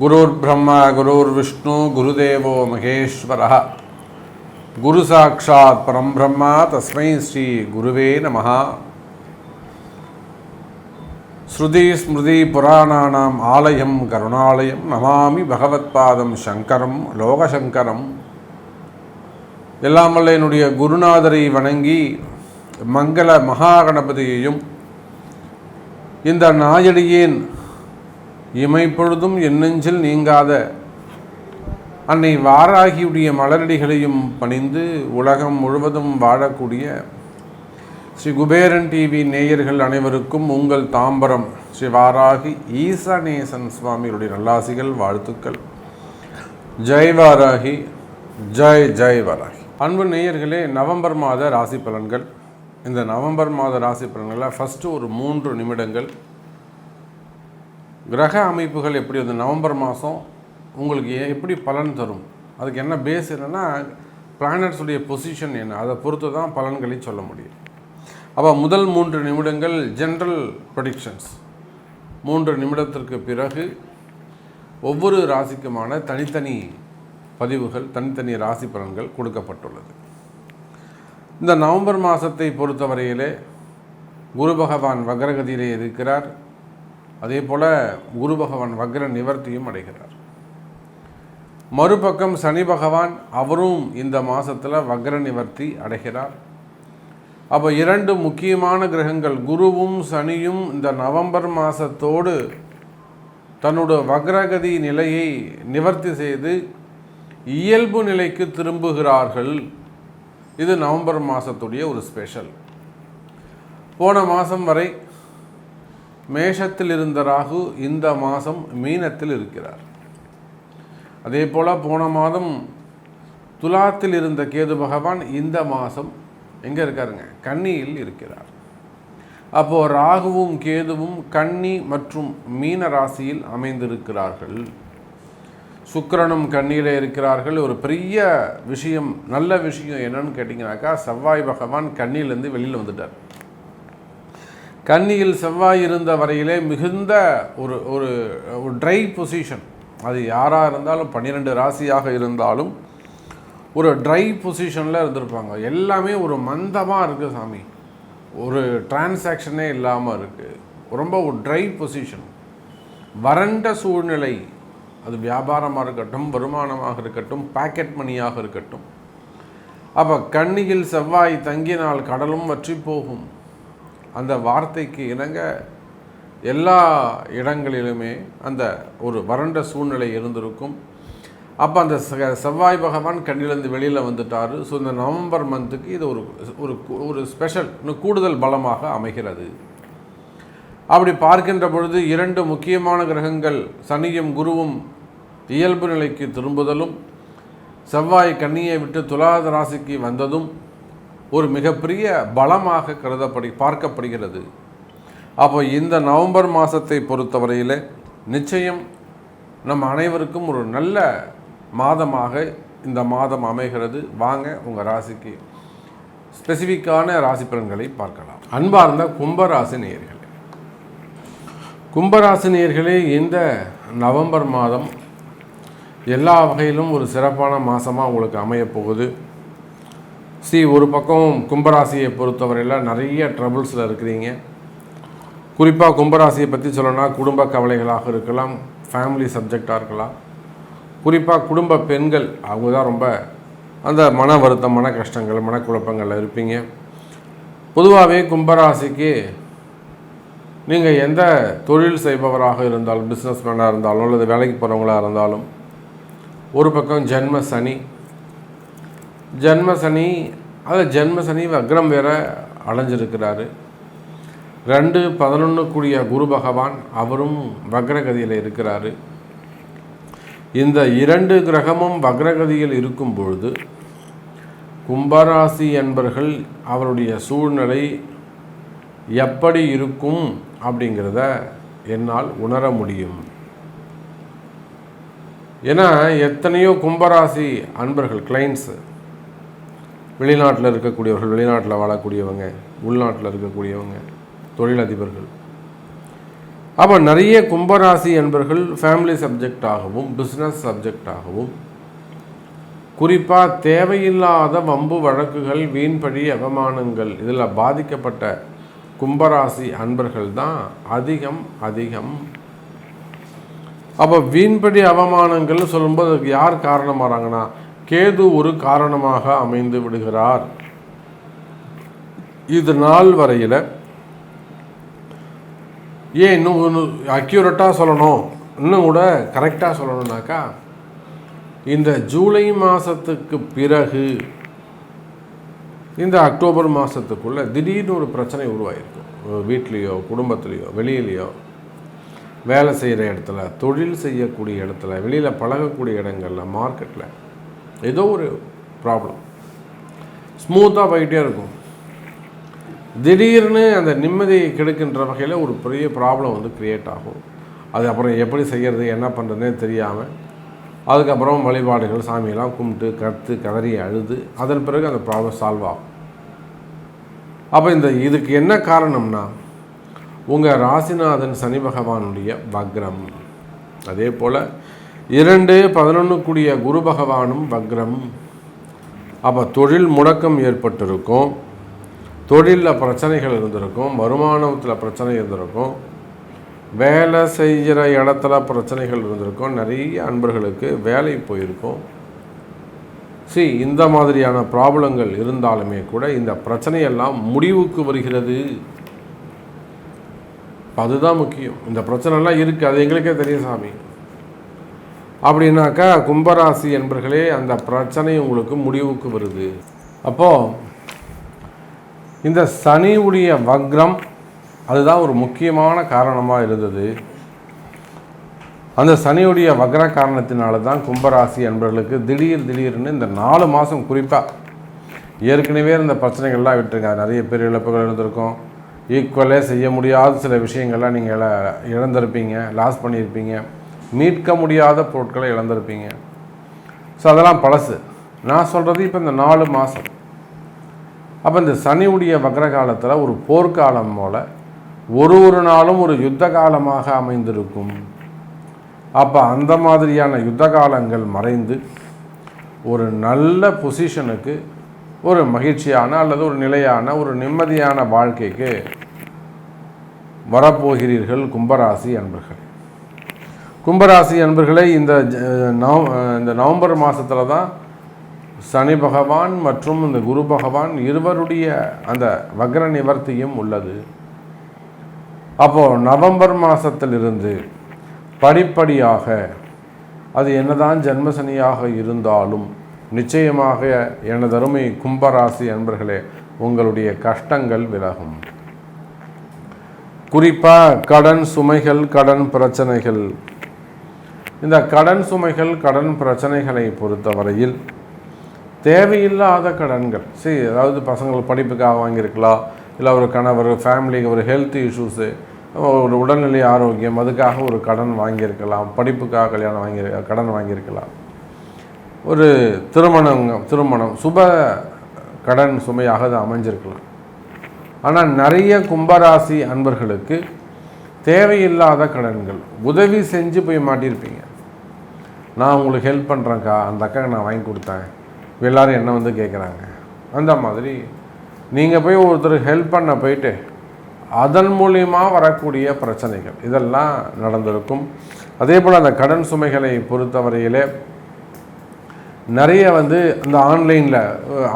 குருர் பிரம்மா குருர் விஷ்ணு குருதேவோ மகேஸ்வர. குரு சாட்சாத் பரம் பிரம்மா தஸ்மை ஸ்ரீ குருவே நம ஸ்ருதி ஸ்மிருதி புராணானாம் ஆலயம் கருணாலயம் நமாமி பகவத்பாதம் சங்கரம் லோகசங்கரம். எல்லாம் வல்ல என்னுடைய குருநாதரை வணங்கி மங்கள மகாகணபதியையும் இந்த நாயடியேன் இமைப்பொழுதும் என்னெஞ்சில் நீங்காத அன்னை வாராகியுடைய மலரடிகளையும் பணிந்து உலகம் முழுவதும் வாழக்கூடிய ஸ்ரீ குபேரன் டிவி நேயர்கள் அனைவருக்கும் உங்கள் தாம்பரம் ஸ்ரீ வாராகி ஈசநேசன் சுவாமிகளுடைய நல்லாசிகள் வாழ்த்துக்கள். ஜெய் வாராகி ஜெய் ஜெய் வாராகி. அன்பு நேயர்களே நவம்பர் மாத ராசி பலன்கள். இந்த நவம்பர் மாத ராசி பலன்களில் ஃபஸ்ட்டு ஒரு மூன்று நிமிடங்கள். கிரக அமைப்புகள் எப்படி வந்து நவம்பர் மாதம் உங்களுக்கு எப்படி பலன் தரும்? அதுக்கு என்ன பேஸ் என்னென்னா பிளானட்ஸுடைய பொசிஷன் என்ன? அதை பொறுத்து தான் பலன்களை சொல்ல முடியும். அப்போ முதல் மூன்று நிமிடங்கள் ஜென்ரல் ப்ரொடிக்ஷன்ஸ் மூன்று நிமிடத்திற்கு பிறகு ஒவ்வொரு ராசிக்குமான தனித்தனி பதிவுகள் தனித்தனி ராசி பலன்கள் கொடுக்கப்பட்டுள்ளது. இந்த நவம்பர் மாதத்தை பொறுத்தவரையிலே குரு பகவான் வக்ரகதியிலே இருக்கிறார். அதே போல் குரு பகவான் வக்ர நிவர்த்தியும் அடைகிறார். மறுபக்கம் சனி பகவான் அவரும் இந்த மாதத்தில் வக்ர நிவர்த்தி அடைகிறார். அப்போ இரண்டு முக்கியமான கிரகங்கள் குருவும் சனியும் இந்த நவம்பர் மாதத்தோடு தன்னோட வக்ரகதி நிலையை நிவர்த்தி செய்து இயல்பு நிலைக்கு திரும்புகிறார்கள். இது நவம்பர் மாதத்துடைய ஒரு ஸ்பெஷல் போன மாதம் வரை மேஷத்தில் இருந்த ராகு இந்த மாதம் மீனத்தில் இருக்கிறார். அதே போல் போன மாதம் துலாத்தில் இருந்த கேது பகவான் இந்த மாதம் எங்கே இருக்காருங்க? கன்னியில் இருக்கிறார். அப்போது ராகுவும் கேதுவும் கன்னி மற்றும் மீன ராசியில் அமைந்திருக்கிறார்கள். சுக்கிரனும் கண்ணியில் இருக்கிறார்கள். ஒரு பெரிய விஷயம் நல்ல விஷயம் என்னன்னு கேட்டிங்கனாக்கா செவ்வாய் பகவான் கண்ணியிலேருந்து வெளியில் வந்துட்டார். கன்னியில் செவ்வாய் இருந்த வரையிலே மிகுந்த ஒரு ஒரு ஒரு ட்ரை பொசிஷன் அது யாராக இருந்தாலும் பன்னிரெண்டு ராசியாக இருந்தாலும் ஒரு ட்ரை பொசிஷனில் இருந்திருப்பாங்க. எல்லாமே ஒரு மந்தமாக இருக்குது சாமி. ஒரு டிரான்சாக்ஷனே இல்லாமல் இருக்குது ரொம்ப ஒரு ட்ரை பொசிஷன் வறண்ட சூழ்நிலை. அது வியாபாரமாக இருக்கட்டும் வருமானமாக இருக்கட்டும் பாக்கெட் மணியாக இருக்கட்டும். அப்போ கண்ணியில் செவ்வாய் தங்கினால் கடலும் வற்றி போகும். அந்த வார்த்தைக்கு இணங்க எல்லா இடங்களிலுமே அந்த ஒரு வறண்ட சூழ்நிலை இருந்திருக்கும். அப்போ அந்த செ- செவ்வாய் பகவான் கண்ணிலிருந்து வெளியில் வந்துட்டார். ஸோ இந்த நவம்பர் மந்த்துக்கு இது ஒரு ஒரு ஒரு ஸ்பெஷல் இன்னும் கூடுதல் பலமாக அமைகிறது. அப்படி பார்க்கின்ற பொழுது இரண்டு முக்கியமான கிரகங்கள் சனியும் குருவும் இயல்பு நிலைக்கு திரும்புதலும் செவ்வாய் கண்ணியை விட்டு துலாத ராசிக்கு வந்ததும் ஒரு மிகப்பெரிய பலமாக கருதப்படி பார்க்கப்படுகிறது. அப்போ இந்த நவம்பர் மாதத்தை பொறுத்தவரையில் நிச்சயம் நம் அனைவருக்கும் ஒரு நல்ல மாதமாக இந்த மாதம் அமைகிறது. வாங்க உங்கள் ராசிக்கு ஸ்பெசிஃபிக்கான ராசி பலன்களை பார்க்கலாம். அன்பார்ந்த கும்பராசி நேயர்களே கும்பராசி நேயர்களே இந்த நவம்பர் மாதம் எல்லா வகையிலும் ஒரு சிறப்பான மாதமாக உங்களுக்கு அமையப்போகுது சி ஒரு பக்கம் கும்பராசியை பொறுத்தவரையில் நிறைய ட்ரபிள்ஸில் இருக்கிறீங்க. குறிப்பாக கும்பராசியை பற்றி சொல்லணும்னா குடும்ப கவலைகளாக இருக்கலாம் ஃபேமிலி சப்ஜெக்டாக இருக்கலாம். குறிப்பாக குடும்ப பெண்கள் அவங்க தான் ரொம்ப அந்த மன வருத்தம் மன கஷ்டங்கள் மனக்குழப்பங்களில் இருப்பீங்க. பொதுவாகவே கும்பராசிக்கு நீங்கள் எந்த தொழில் செய்பவராக இருந்தாலும் பிஸ்னஸ் மேனாக இருந்தாலும் அல்லது வேலைக்கு போகிறவங்களாக இருந்தாலும் ஒரு பக்கம் ஜென்ம சனி ஜென்ம சனி அது ஜென்ம சனி வக்ரம் வேற அடைஞ்சிருக்கிறாரு. ரெண்டு பதினொன்று கூடிய குரு பகவான் அவரும் வக்ரகதியில் இருக்கிறாரு. இந்த இரண்டு கிரகமும் வக்ரகதியில் இருக்கும் பொழுது கும்பராசி என்பர்கள் அவருடைய சூழ்நிலை எப்படி இருக்கும் அப்படிங்கிறத என்னால் உணர முடியும். ஏன்னா எத்தனையோ கும்பராசி அன்பர்கள் கிளைண்ட்ஸு வெளிநாட்டில் இருக்கக்கூடியவர்கள் வெளிநாட்டில் வாழக்கூடியவங்க உள்நாட்டில் இருக்கக்கூடியவங்க தொழிலதிபர்கள். அப்போ நிறைய கும்பராசி என்பர்கள் ஃபேமிலி சப்ஜெக்டாகவும் பிஸ்னஸ் சப்ஜெக்டாகவும் குறிப்பாக தேவையில்லாத வம்பு வழக்குகள் வீண்படி அவமானங்கள் இதில் பாதிக்கப்பட்ட கும்பராசி அன்பர்கள் தான் அதிகம் அதிகம் அப்போ வீண்படி அவமானங்கள்னு சொல்லும்போது அதுக்கு யார் காரணமாகறாங்கன்னா கேது ஒரு காரணமாக அமைந்து விடுகிறார். இது நாள் வரையில் ஏன் இன்னும் இன்னும் அக்யூரட்டாக சொல்லணும்? இன்னும் கூட கரெக்டாக சொல்லணும்னாக்கா இந்த ஜூலை மாதத்துக்கு பிறகு இந்த அக்டோபர் மாதத்துக்குள்ளே திடீர்னு ஒரு பிரச்சனை உருவாயிருக்கும் வீட்லேயோ குடும்பத்துலேயோ வெளியிலேயோ. வேலை செய்கிற இடத்துல தொழில் செய்யக்கூடிய இடத்துல வெளியில் பழகக்கூடிய இடங்களில் மார்க்கெட்டில் ஏதோ ஒரு ப்ராப்ளம் ஸ்மூத்தாக போயிட்டே இருக்கும். திடீர்னு அந்த நிம்மதியை கெடுக்கின்ற வகையில் ஒரு பெரிய ப்ராப்ளம் வந்து க்ரியேட் ஆகும். அது அப்புறம் எப்படி செய்கிறது என்ன பண்ணுறதுனே தெரியாமல் அதுக்கப்புறம் வழிபாடுகள் சாமியெல்லாம் கும்பிட்டு கற்று கதறி அழுது அதன் பிறகு அந்த ப்ராப்ளம் சால்வ் ஆகும். அப்போ இந்த இதுக்கு என்ன காரணம்னா உங்கள் ராசிநாதன் சனி பகவானுடைய வக்ரம். அதே போல் இரண்டு பதினொன்று கூடிய குரு பகவானும் வக்ரம். அப்போ தொழில் முடக்கம் ஏற்பட்டிருக்கும். தொழிலில் பிரச்சனைகள் இருந்திருக்கும். வருமானத்தில் பிரச்சனை இருந்திருக்கும். வேலை செய்கிற இடத்துல பிரச்சனைகள் இருந்திருக்கும். நிறைய அன்பர்களுக்கு வேலை போயிருக்கும். சி இந்த மாதிரியான ப்ராப்ளங்கள் இருந்தாலுமே கூட இந்த பிரச்சனையெல்லாம் முடிவுக்கு வருகிறது. அதுதான் முக்கியம். இந்த பிரச்சனைலாம் இருக்குது அது எங்களுக்கே தெரியும் சாமி. அப்படின்னாக்கா கும்பராசி என்பர்களே அந்த பிரச்சனை உங்களுக்கு முடிவுக்கு வருது. அப்போது இந்த சனியுடைய வக்ரம் அதுதான் ஒரு முக்கியமான காரணமாக இருந்தது. அந்த சனியுடைய வக்ர காரணத்தினால தான் கும்பராசி என்பவர்களுக்கு திடீர் திடீர்னு இந்த நாலு மாதம் குறிப்பாக ஏற்கனவே இந்த பிரச்சனைகள்லாம் விட்டுருங்க நிறைய பேர் இழப்புகள் இருந்திருக்கும். ஈக்குவலே செய்ய முடியாத சில விஷயங்கள்லாம் நீங்கள் இழந்திருப்பீங்க லாஸ் பண்ணியிருப்பீங்க. மீட்க முடியாத பொருட்களை இழந்திருப்பீங்க. ஸோ அதெல்லாம் பழசு. நான் சொல்கிறது இப்போ இந்த நாலு மாதம் அப்போ இந்த சனியுடைய வக்ர காலத்தில் ஒரு போர்க்காலம் போல் ஒரு ஒரு நாளும் ஒரு யுத்த காலமாக அமைந்திருக்கும். அப்போ அந்த மாதிரியான யுத்த காலங்கள் மறைந்து ஒரு நல்ல பொசிஷனுக்கு ஒரு மகிழ்ச்சியான அல்லது ஒரு நிலையான ஒரு நிம்மதியான வாழ்க்கைக்கு வரப்போகிறீர்கள் கும்பராசி அன்பர்கள். கும்பராசி அன்பர்களை இந்த நவ இந்த நவம்பர் மாதத்தில் தான் சனி பகவான் மற்றும் இந்த குரு பகவான் இருவருடைய அந்த வக்ர நிவர்த்தியும் உள்ளது. அப்போது நவம்பர் மாதத்திலிருந்து படிப்படியாக அது என்னதான் ஜென்மசனியாக இருந்தாலும் நிச்சயமாக எனதருமை கும்பராசி அன்பர்களே உங்களுடைய கஷ்டங்கள் விலகும். குறிப்பாக கடன் சுமைகள் கடன் பிரச்சனைகள். இந்த கடன் சுமைகள் கடன் பிரச்சனைகளை பொறுத்தவரையில் தேவையில்லாத கடன்கள். சரி அதாவது பசங்கள் படிப்புக்காக வாங்கியிருக்கலாம் இல்லை ஒரு கணவர் ஃபேமிலிக்கு ஒரு ஹெல்த் இஷ்யூஸு ஒரு உடல்நிலை ஆரோக்கியம் அதுக்காக ஒரு கடன் வாங்கியிருக்கலாம் படிப்புக்காக கல்யாணம் வாங்கி கடன் வாங்கியிருக்கலாம். ஒரு திருமணங்க திருமணம் சுப கடன் சுமையாக அது அமைஞ்சிருக்கலாம். ஆனால் நிறைய கும்பராசி அன்பர்களுக்கு தேவையில்லாத கடன்கள் உதவி செஞ்சு போய் மாட்டியிருப்பீங்க. நான் உங்களுக்கு ஹெல்ப் பண்ணுறேன்க்கா அந்த அக்காவுக்கு நான் வாங்கி கொடுத்தேன். எல்லோரும் என்ன வந்து கேட்குறாங்க அந்த மாதிரி நீங்கள் போய் ஒருத்தர் ஹெல்ப் பண்ண போயிட்டு அதன் மூலியமாக வரக்கூடிய பிரச்சனைகள் இதெல்லாம் நடந்திருக்கும். அதே போல் அந்த கடன் சுமைகளை பொறுத்தவரையிலே நிறைய வந்து இந்த ஆன்லைனில்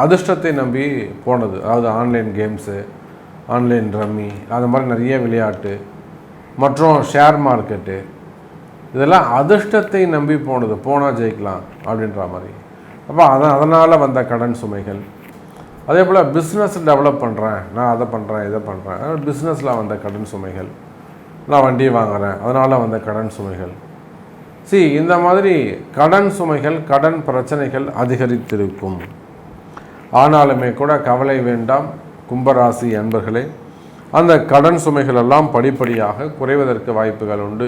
அதிர்ஷ்டத்தை நம்பி போனது. அதாவது ஆன்லைன் கேம்ஸு ஆன்லைன் ரம்மி அது மாதிரி நிறைய விளையாட்டு மற்றும் ஷேர் மார்க்கெட்டு இதெல்லாம் அதிர்ஷ்டத்தை நம்பி போனது. போனால் ஜெயிக்கலாம் அப்படின்ற மாதிரி. அப்போ அதான் அதனால் வந்த கடன் சுமைகள். அதே போல் பிஸ்னஸ் டெவலப் பண்ணுறேன் நான் அதை பண்ணுறேன் இதை பண்ணுறேன் பிஸ்னஸில் வந்த கடன் சுமைகள். நான் வண்டி வாங்குகிறேன் அதனால் வந்த கடன் சுமைகள். சி இந்த மாதிரி கடன் சுமைகள் கடன் பிரச்சனைகள் அதிகரித்திருக்கும். ஆனாலுமே கூட கவலை வேண்டாம் கும்பராசி அன்பர்களே. அந்த கடன் சுமைகள் எல்லாம் படிப்படியாக குறைவதற்கு வாய்ப்புகள் உண்டு.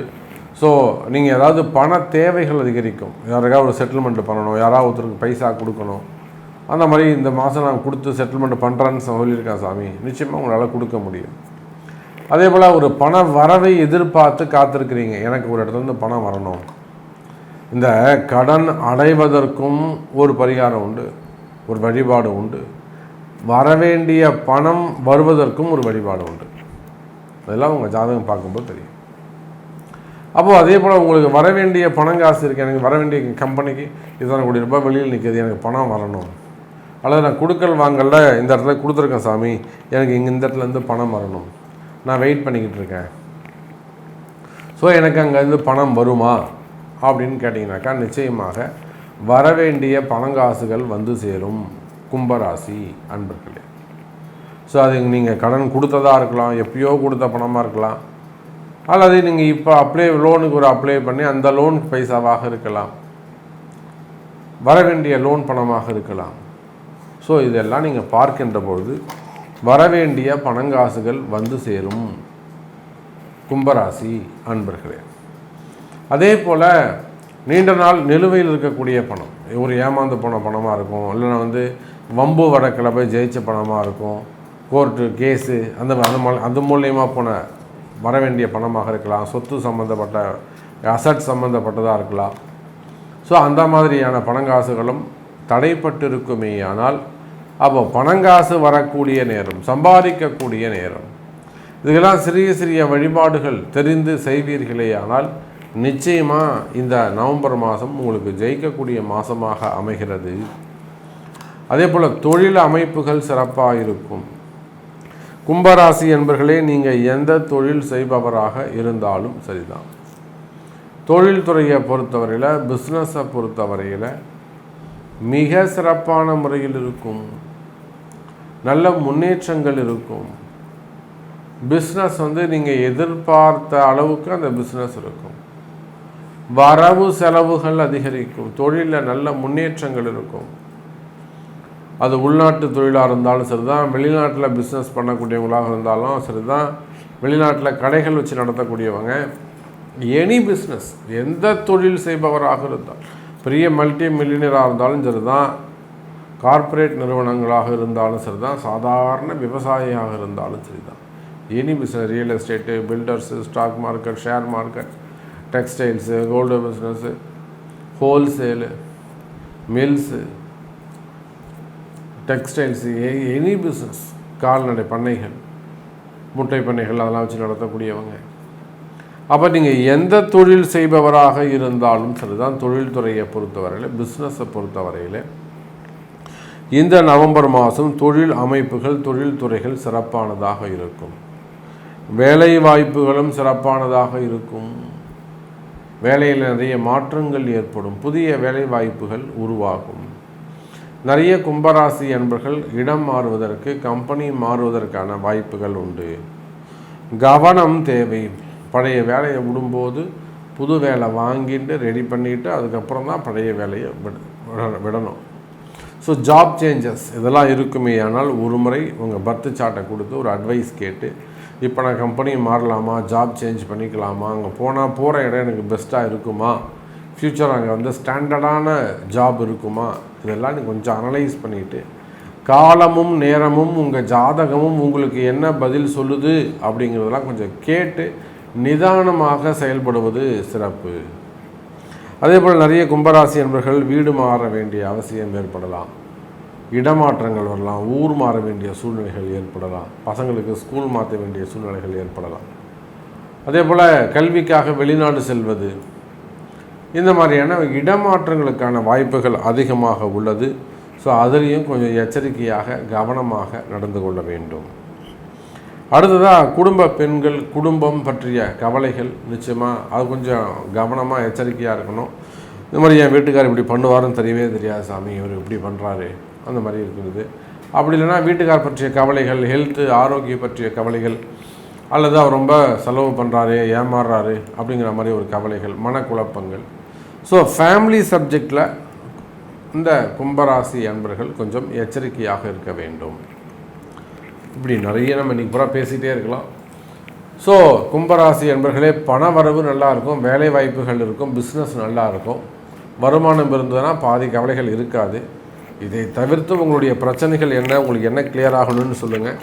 ஸோ நீங்கள் ஏதாவது பண தேவைகள் அதிகரிக்கும். யாருக்காவது ஒரு செட்டில்மெண்ட் பண்ணணும் யாராவது ஒருத்தருக்கு பைசா கொடுக்கணும். அந்த மாதிரி இந்த மாதம் நான் கொடுத்து செட்டில்மெண்ட் பண்ணுறேன்னு சொல்லியிருக்கேன் சாமி நிச்சயமாக உங்களால் கொடுக்க முடியும். அதே போல் ஒரு பண வரவை எதிர்பார்த்து காத்திருக்கிறீங்க. எனக்கு ஒரு இடத்துலேருந்து பணம் வரணும். இந்த கடன் அடைவதற்கும் ஒரு பரிகாரம் உண்டு ஒரு வழிபாடு உண்டு. வரவேண்டிய பணம் வருவதற்கும் ஒரு வழிபாடு உண்டு. அதெல்லாம் உங்கள் ஜாதகம் பார்க்கும்போது தெரியும். அப்போது அதே போல் உங்களுக்கு வர வேண்டிய பணம் காசு இருக்குது எனக்கு வர வேண்டிய கம்பெனிக்கு இத்தனை கோடி ரூபாய் வெளியில் நிற்கிது எனக்கு பணம் வரணும். அல்லது நான் கொடுக்கல் வாங்கல இந்த இடத்துல கொடுத்துருக்கேன் சாமி எனக்கு இங்கே இந்த இடத்துலேருந்து பணம் வரணும். நான் வெயிட் பண்ணிக்கிட்டு இருக்கேன். ஸோ எனக்கு அங்கேருந்து பணம் வருமா? அப்படின்னு கேட்டிங்கனாக்கா நிச்சயமாக வரவேண்டிய பணங்காசுகள் வந்து சேரும். கும்பராசி அன்பர்களே. ஸோ அது நீங்கள் கடன் கொடுத்ததாக இருக்கலாம் எப்பயோ கொடுத்த பணமாக இருக்கலாம் அல்லது நீங்கள் இப்போ அப்ளை லோனுக்கு ஒரு அப்ளை பண்ணி அந்த லோன் பைசாவாக இருக்கலாம். வர வேண்டிய லோன் பணமாக இருக்கலாம். ஸோ இதெல்லாம் நீங்கள் பார்க்கின்ற பொழுது வரவேண்டிய பணங்காசுகள் வந்து சேரும். கும்பராசி அன்பர்களே. அதே போல் நீண்ட நாள் நிலுவையில் இருக்கக்கூடிய பணம். ஒரு ஏமாந்து போன பணமாக இருக்கும். இல்லைன்னா வந்து வம்பு வழக்கில் போய் ஜெயிச்ச பணமாக இருக்கும். கோர்ட்டு கேஸு அந்த அந்த அது மூலியமாக போன வர வேண்டிய பணமாக இருக்கலாம். சொத்து சம்மந்தப்பட்ட அசட் சம்மந்தப்பட்டதாக இருக்கலாம். ஸோ அந்த மாதிரியான பணங்காசுகளும் தடைப்பட்டிருக்குமே ஆனால் அப்போ பணங்காசு வரக்கூடிய நேரம் சம்பாதிக்கக்கூடிய நேரம் இதுக்கெல்லாம் சிறிய சிறிய வழிபாடுகள் தெரிந்து செய்வீர்களே ஆனால் நிச்சயமாக இந்த நவம்பர் மாதம் உங்களுக்கு ஜெயிக்கக்கூடிய மாதமாக அமைகிறது. அதே போல் தொழில் அமைப்புகள் சிறப்பாக இருக்கும். கும்பராசி என்பர்களே நீங்கள் எந்த தொழில் செய்பவராக இருந்தாலும் சரிதான். தொழில்துறையை பொறுத்தவரையில் பிஸ்னஸை பொறுத்தவரையில் மிக சிறப்பான முறையில் இருக்கும். நல்ல முன்னேற்றங்கள் இருக்கும். பிஸ்னஸ் வந்து நீங்கள் எதிர்பார்த்த அளவுக்கு அந்த பிஸ்னஸ் இருக்கும். வரவு செலவுகள் அதிகரிக்கும். தொழிலில் நல்ல முன்னேற்றங்கள் இருக்கும். அது உள்நாட்டு தொழிலாக இருந்தாலும் சரி தான் வெளிநாட்டில் பிஸ்னஸ் பண்ணக்கூடியவங்களாக இருந்தாலும் சரிதான். வெளிநாட்டில் கடைகள் வச்சு நடத்தக்கூடியவங்க எனி பிஸ்னஸ் எந்த தொழில் செய்பவராக இருந்தால் பெரிய மல்டி மில்லியனராக இருந்தாலும் சரிதான். கார்ப்பரேட் நிறுவனங்களாக இருந்தாலும் சரிதான். சாதாரண விவசாயியாக இருந்தாலும் சரி தான் any business real estate builders stock market share market textiles gold business wholesale mills textiles any business கால்நடை பண்ணைகள் முட்டை பண்ணைகள் அதெல்லாம் வச்சு நடத்தக்கூடியவங்க. அப்போ நீங்கள் எந்த தொழில் செய்பவராக இருந்தாலும் சரிதான் தொழில்துறையை பொறுத்தவரையில் பிஸ்னஸை பொறுத்தவரையில் இந்த நவம்பர் மாதம் தொழில் அமைப்புகள் தொழில்துறைகள் சிறப்பானதாக இருக்கும். வேலை வாய்ப்புகளும் சிறப்பானதாக இருக்கும். வேலையில் நிறைய மாற்றங்கள் ஏற்படும். புதிய வேலை வாய்ப்புகள் உருவாகும். நிறைய கும்பராசி என்பர்கள் இடம் மாறுவதற்கு கம்பெனி மாறுவதற்கான வாய்ப்புகள் உண்டு. கவனம் தேவை. பழைய வேலையை விடும்போது புது வேலை வாங்கிட்டு ரெடி பண்ணிவிட்டு அதுக்கப்புறம் தான் பழைய வேலையை விட விட- விடணும். ஸோ ஜாப் சேஞ்சஸ் இதெல்லாம் இருக்குமே. ஆனால் ஒரு முறை உங்கள் பர்த் சார்ட்டை கொடுத்து ஒரு அட்வைஸ் கேட்டு இப்போ நான் கம்பெனி மாறலாமா? ஜாப் சேஞ்ச் பண்ணிக்கலாமா? அங்கே போனால் போகிற இடம் எனக்கு பெஸ்ட்டாக இருக்குமா? ஃப்யூச்சர் அங்கே வந்து ஸ்டாண்டர்டான ஜாப் இருக்குமா? இதெல்லாம் நீ கொஞ்சம் அனலைஸ் பண்ணிவிட்டு காலமும் நேரமும் உங்கள் ஜாதகமும் உங்களுக்கு என்ன பதில் சொல்லுது அப்படிங்கிறதெல்லாம் கொஞ்சம் கேட்டு நிதானமாக செயல்படுவது சிறப்பு. அதே போல் நிறைய கும்பராசி என்பர்கள் வீடு மாற வேண்டிய அவசியம் ஏற்படலாம். இடமாற்றங்கள் வரலாம் ஊர் மாற வேண்டிய சூழ்நிலைகள் ஏற்படலாம் பசங்களுக்கு ஸ்கூல் மாற்ற வேண்டிய சூழ்நிலைகள் ஏற்படலாம். அதே போல் கல்விக்காக வெளிநாடு செல்வது இந்த மாதிரியான இடமாற்றங்களுக்கான வாய்ப்புகள் அதிகமாக உள்ளது. ஸோ அதுலேயும் கொஞ்சம் எச்சரிக்கையாக கவனமாக நடந்து கொள்ள வேண்டும். அடுத்ததாக குடும்ப பெண்கள் குடும்பம் பற்றிய கவலைகள் நிச்சயமாக அது கொஞ்சம் கவனமாக எச்சரிக்கையாக இருக்கணும். இந்த மாதிரி என் வீட்டுக்கார் இப்படி பண்ணுவாருன்னு தெரியவே தெரியாது சாமி இவர் இப்படி பண்ணுறாரு அந்த மாதிரி இருக்கிறது அப்படி இல்லைன்னா வீட்டுக்கார் பற்றிய கவலைகள் ஹெல்த்து ஆரோக்கியம் பற்றிய கவலைகள் அல்லது அவர் ரொம்ப செலவு பண்ணுறாரு ஏமாறுறாரு அப்படிங்கிற மாதிரி ஒரு கவலைகள் மனக்குழப்பங்கள். ஸோ ஃபேமிலி சப்ஜெக்டில் இந்த கும்பராசி அன்பர்கள் கொஞ்சம் எச்சரிக்கையாக இருக்க வேண்டும். இப்படி நிறைய நம்ம இன்னைக்கு பூரா பேசிகிட்டே இருக்கலாம். ஸோ கும்பராசி என்பர்களே பண வரவு நல்லாயிருக்கும் வேலை வாய்ப்புகள் இருக்கும் பிஸ்னஸ் நல்லா இருக்கும். வருமானம் இருந்ததுன்னா பாதி கவலைகள் இருக்காது. இதை தவிர்த்து உங்களுடைய பிரச்சனைகள் என்ன உங்களுக்கு என்ன கிளியர் ஆகணும்னு சொல்லுங்கள்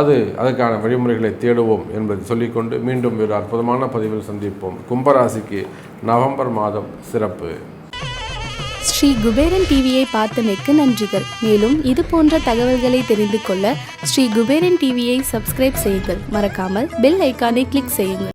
அது அதுக்கான வழிமுறைகளை தேடுவோம் என்பதை சொல்லிக்கொண்டு மீண்டும் ஒரு அற்புதமான பதிவில் சந்திப்போம். கும்பராசிக்கு நவம்பர் மாதம் சிறப்பு. ஸ்ரீ குபேரன் டிவியை பார்த்தமைக்கு நன்றிகள். மேலும் இது போன்ற தகவல்களை தெரிந்து கொள்ள ஸ்ரீ குபேரன் டிவியை சப்ஸ்கிரைப் செய்யுங்கள். மறக்காமல் பெல் ஐக்கானை கிளிக் செய்யுங்கள்.